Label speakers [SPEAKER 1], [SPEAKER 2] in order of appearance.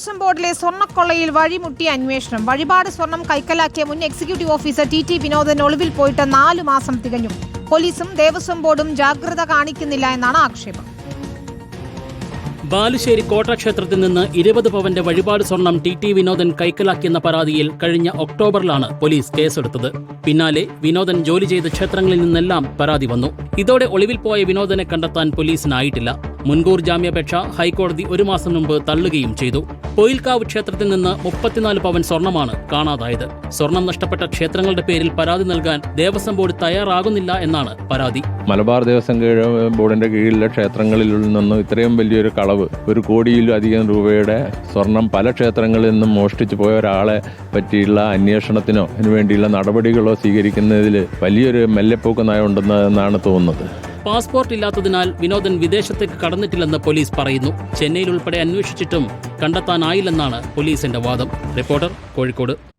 [SPEAKER 1] ദേവസ്വം ബോർഡിലെ സ്വർണക്കൊള്ളയിൽ വഴിമുട്ടിയ അന്വേഷണം. വഴിപാട് സ്വർണം കൈക്കലാക്കിയ മുൻ executive officer T T Vinodan ഒളിവിൽ പോയിട്ട് നാലു മാസം തികഞ്ഞു. പോലീസും ദേവസ്വം ബോർഡും ജാഗ്രത കാണിക്കുന്നില്ല എന്നാണ് ആക്ഷേപം.
[SPEAKER 2] ബാലുശ്ശേരി കോട്ടക്ഷേത്രത്തിൽ നിന്ന് ഇരുപത് പവന്റെ വഴിപാട് സ്വർണം ടി ടി വിനോദൻ കൈക്കലാക്കിയെന്ന പരാതിയിൽ കഴിഞ്ഞ ഒക്ടോബറിലാണ് പോലീസ് കേസെടുത്തത്. പിന്നാലെ വിനോദൻ ജോലി ചെയ്ത ക്ഷേത്രങ്ങളിൽ നിന്നെല്ലാം പരാതി വന്നു. ഇതോടെ ഒളിവിൽ പോയ വിനോദനെ കണ്ടെത്താൻ പോലീസിനായിട്ടില്ല. മുൻകൂർ ജാമ്യാപേക്ഷ ഹൈക്കോടതി ഒരു മാസം മുമ്പ് തള്ളുകയും ചെയ്തു. പൊയിൽക്കാവ് ക്ഷേത്രത്തിൽ നിന്ന് മുപ്പത്തിനാല് പവൻ സ്വർണമാണ് കാണാതായത്. സ്വർണം നഷ്ടപ്പെട്ട ക്ഷേത്രങ്ങളുടെ പേരിൽ പരാതി നൽകാൻ ദേവസ്വം ബോർഡ് തയ്യാറാകുന്നില്ല എന്നാണ് പരാതി.
[SPEAKER 3] മലബാർ ദേവസ്വം ബോർഡിന്റെ കീഴിലെ ക്ഷേത്രങ്ങളിൽ നിന്നും ഇത്രയും വലിയൊരു കളവ് ഒരു കോടിയിലും അധികം രൂപയുടെ സ്വർണം പല ക്ഷേത്രങ്ങളിൽ നിന്നും മോഷ്ടിച്ചു പോയ ഒരാളെ പറ്റിയുള്ള അന്വേഷണത്തിനോ അതിനുവേണ്ടിയുള്ള നടപടികളോ സ്വീകരിക്കുന്നതിൽ വലിയൊരു മെല്ലെപ്പോക്ക് നയമുണ്ടെന്നാണ് തോന്നുന്നത്.
[SPEAKER 2] പാസ്പോർട്ട് ഇല്ലാത്തതിനാൽ വിനോദൻ വിദേശത്തേക്ക് കടന്നിട്ടില്ലെന്ന് പോലീസ് പറയുന്നു. ചെന്നൈയിൽ ഉൾപ്പെടെ അന്വേഷിച്ചിട്ടും കണ്ടെത്താനായില്ലെന്നാണ് പോലീസിന്റെ വാദം. റിപ്പോർട്ടർ കോഴിക്കോട്.